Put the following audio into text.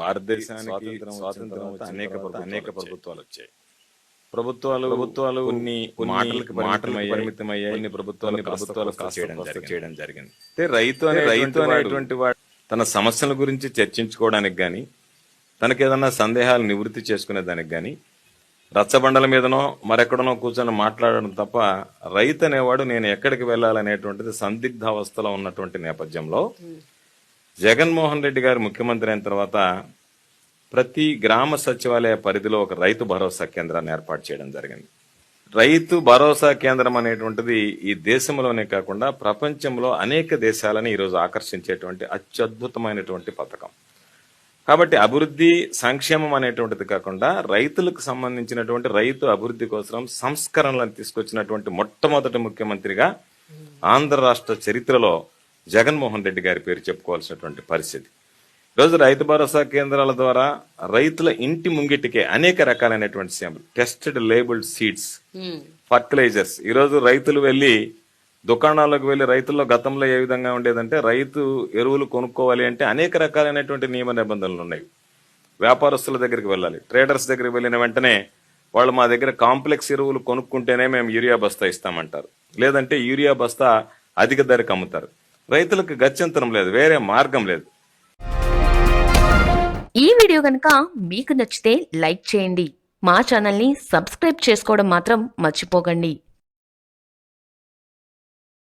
భారతదేశానికి స్వాతంత్రం వచ్చిన అనేక అనేక ప్రభుత్వాలు వచ్చాయి. ప్రభుత్వాలు ప్రభుత్వాలు కొన్ని మాటలకు మాటలకు పరిమితమయ్యాయి కొన్ని ప్రభుత్వాలు ప్రభుత్వాలు చేయడం జరిగింది. చేయడం జరిగింది. అయితే రైతు అనే రైతు అనేటువంటి వాడు తన సమస్యల గురించి చర్చించుకోవడానికి గాని తనకి ఏదన్నా సందేహాలు నివృత్తి చేసుకునే దానికి గాని రచ్చబండల మీదనో మరెక్కడనో కూర్చొని మాట్లాడడం తప్ప రైతు అనేవాడు నేను ఎక్కడికి వెళ్ళాలనేటువంటిది సందిగ్ధ అవస్థలో ఉన్నటువంటి నేపథ్యంలో జగన్మోహన్ రెడ్డి గారు ముఖ్యమంత్రి అయిన తర్వాత ప్రతి గ్రామ సచివాలయ పరిధిలో ఒక రైతు భరోసా కేంద్రాన్ని ఏర్పాటు చేయడం జరిగింది. రైతు భరోసా కేంద్రం అనేటువంటిది ఈ దేశంలోనే కాకుండా ప్రపంచంలో అనేక దేశాలని ఈరోజు ఆకర్షించేటువంటి అత్యద్భుతమైనటువంటి పథకం. కాబట్టి అభివృద్ధి సంక్షేమం అనేటువంటిది కాకుండా రైతులకు సంబంధించినటువంటి రైతు అభివృద్ధి కోసం సంస్కరణలను తీసుకొచ్చినటువంటి మొట్టమొదటి ముఖ్యమంత్రిగా ఆంధ్ర రాష్ట్ర చరిత్రలో జగన్మోహన్ రెడ్డి గారి పేరు చెప్పుకోవాల్సినటువంటి పరిస్థితి. ఈరోజు రైతు భరోసా కేంద్రాల ద్వారా రైతుల ఇంటి ముంగిటికే అనేక రకాలైనటువంటి సేవలు టెస్టెడ్ లేబుల్డ్ సీడ్స్ ఫర్టిలైజర్స్ ఈరోజు రైతులు వెళ్ళి దుకాణాలకు వెళ్ళి రైతుల్లో గతంలో ఏ విధంగా ఉండేదంటే రైతు ఎరువులు కొనుక్కోవాలి అంటే అనేక రకాలైనటువంటి నియమ నిబంధనలు ఉన్నాయి. వ్యాపారస్తుల దగ్గరికి వెళ్ళాలి. ట్రేడర్స్ దగ్గరికి వెళ్ళిన వెంటనే వాళ్ళు మా దగ్గర కాంప్లెక్స్ ఎరువులు కొనుక్కుంటేనే మేము యూరియా బస్తా ఇస్తామంటారు. లేదంటే యూరియా బస్తా అధిక ధరకు అమ్ముతారు. రైతులకు గత్యంతరం లేదు వేరే మార్గం లేదు. ఈ వీడియో కనుక మీకు నచ్చితే లైక్ చేయండి. మా ఛానల్ని సబ్స్క్రైబ్ చేసుకోవడం మాత్రం మర్చిపోకండి.